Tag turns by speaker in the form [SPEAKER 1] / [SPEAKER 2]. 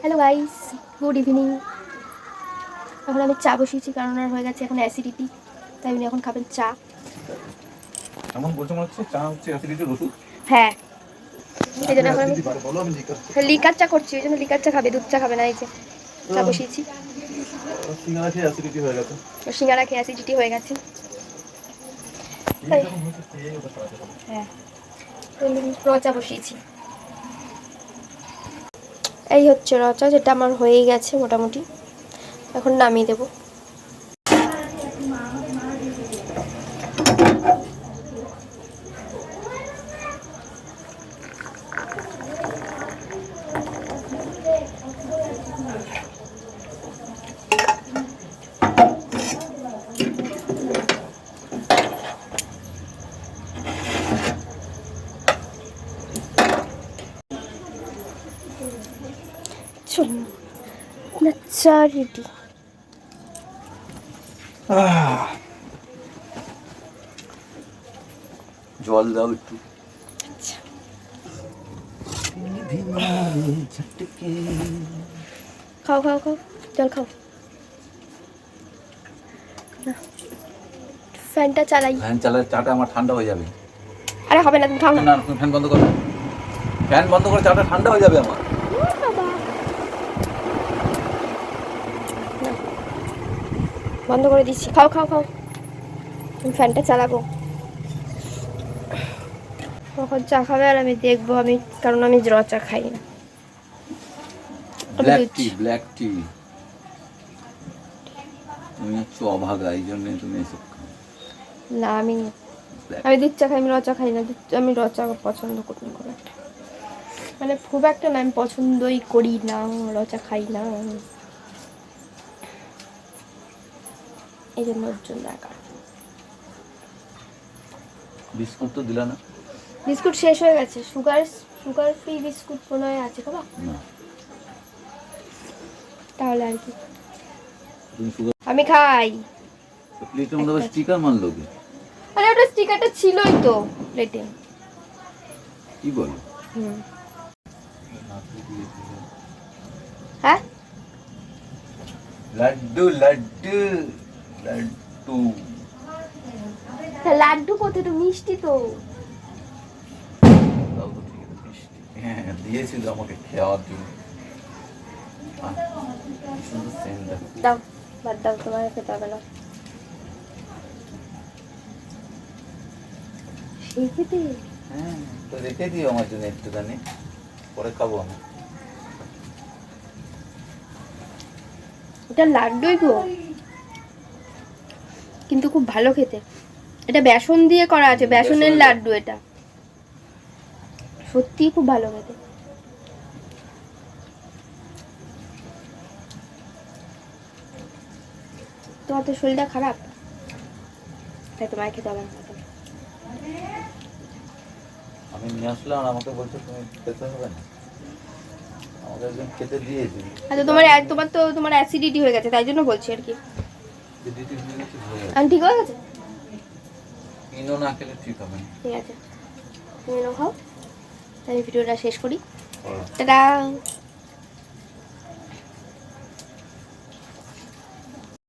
[SPEAKER 1] Hello guys good evening এখন আমি চা বসিয়েছি কারণ আর হয়ে গেছে এখন অ্যাসিডিটি তাই উনি এখন খাবেন চা।
[SPEAKER 2] এমন বলছে মনে হচ্ছে চা হচ্ছে অ্যাসিডিটির ওষুধ?
[SPEAKER 1] হ্যাঁ। এই জন্য এখন আমি হ্যাঁ, লিকার চা করছি ওই জন্য লিকার চা খাবে দুধ চা খাবে না এই যে চা বসিয়েছি।
[SPEAKER 2] সিঙ্গারা খেয়ে অ্যাসিডিটি হয়ে গেছে।
[SPEAKER 1] সিঙ্গারা খেয়ে অ্যাসিডিটি হয়ে গেছে। হ্যাঁ। রচা বসিয়েছি। এই হচ্ছে রচা যেটা আমার হয়েই গেছে মোটামুটি। এখন নামিয়ে দেবো। চা রেডি
[SPEAKER 2] জল দাও একটু।
[SPEAKER 1] খাও খাও খাও জল খাও। ফ্যানটা চালাই।
[SPEAKER 2] ফ্যান চালালে চাটা আমার ঠান্ডা হয়ে যাবে।
[SPEAKER 1] আরে হবে না তুমি খাও না।
[SPEAKER 2] না ফ্যান বন্ধ করো। ফ্যান বন্ধ করে চাটা ঠান্ডা হয়ে যাবে আমার
[SPEAKER 1] বাবা। না। বন্ধ করে দিচ্ছি। খাও খাও খাও। আমি ফ্যানটা চালাবো। কখন চা খাবে আর আমি দেখব আমি কারণ আমি র চা খাই না। আমি
[SPEAKER 2] ব্ল্যাক টি ব্ল্যাক টি তুমি হচ্ছে অভাগা এই জন্য তুমি এসব
[SPEAKER 1] না আমি
[SPEAKER 2] Black
[SPEAKER 1] আমি দুধ চা খাই আমি র চা খাই না। আমি র চা পছন্দ করি না মানে খুব একটা না আমি পছন্দই করি না রচা খাই না। এই জন্য ওর জন্য একা
[SPEAKER 2] বিস্কুট তো দিলা না?
[SPEAKER 1] বিস্কুট শেষ হয়ে গেছে। সুগার সুগার ফ্রি বিস্কুট মনে হয় আছে বাবা তাহলে আর কি। আমি খাই।
[SPEAKER 2] প্লেটের মধ্যে স্টিকার মারলো কি?
[SPEAKER 1] আরে ওটা স্টিকারটা ছিলই তো প্লেটে
[SPEAKER 2] কি বলো?
[SPEAKER 1] হুম। হ্যাঁ?
[SPEAKER 2] লাড্ডু লাড্ডু। লাড্ডু
[SPEAKER 1] লাড্ডু কত তো মিষ্টি তো।
[SPEAKER 2] হ্যাঁ দিয়েছিল আমাকে খাওয়ার জন্য।
[SPEAKER 1] দাও বাদ দাও তোমার খেতে হবে না।
[SPEAKER 2] হ্যাঁ তো রেখে দিও আমার জন্য একটুখানি পরে খাব আমি।
[SPEAKER 1] এটা লাড্ডুই গো কিন্তু খুব ভালো খেতে। এটা বেসন দিয়ে করা আছে বেসনের লাড্ডু এটা। সত্যি খুব ভালো খেতে। তোমার তো শরীরটা খারাপ? তাই তোমার খেতে হবে না।
[SPEAKER 2] আমি নিয়ে আসলাম আর আমাকে বলছো তুমি খেতে হবে না। আমাকে একজন খেতে দিয়েছি।
[SPEAKER 1] আচ্ছা তোমার তোমার তো তোমার অ্যাসিডিটি হয়ে গেছে তাই জন্য বলছি আর কি। আমি ঠিক হয়ে গেছে?
[SPEAKER 2] ইনো না খেলে ঠিক হবে
[SPEAKER 1] ঠিক আছে। তুমি খাও। তাহলে ভিডিওটা শেষ করি।
[SPEAKER 2] করো।
[SPEAKER 1] টাটা।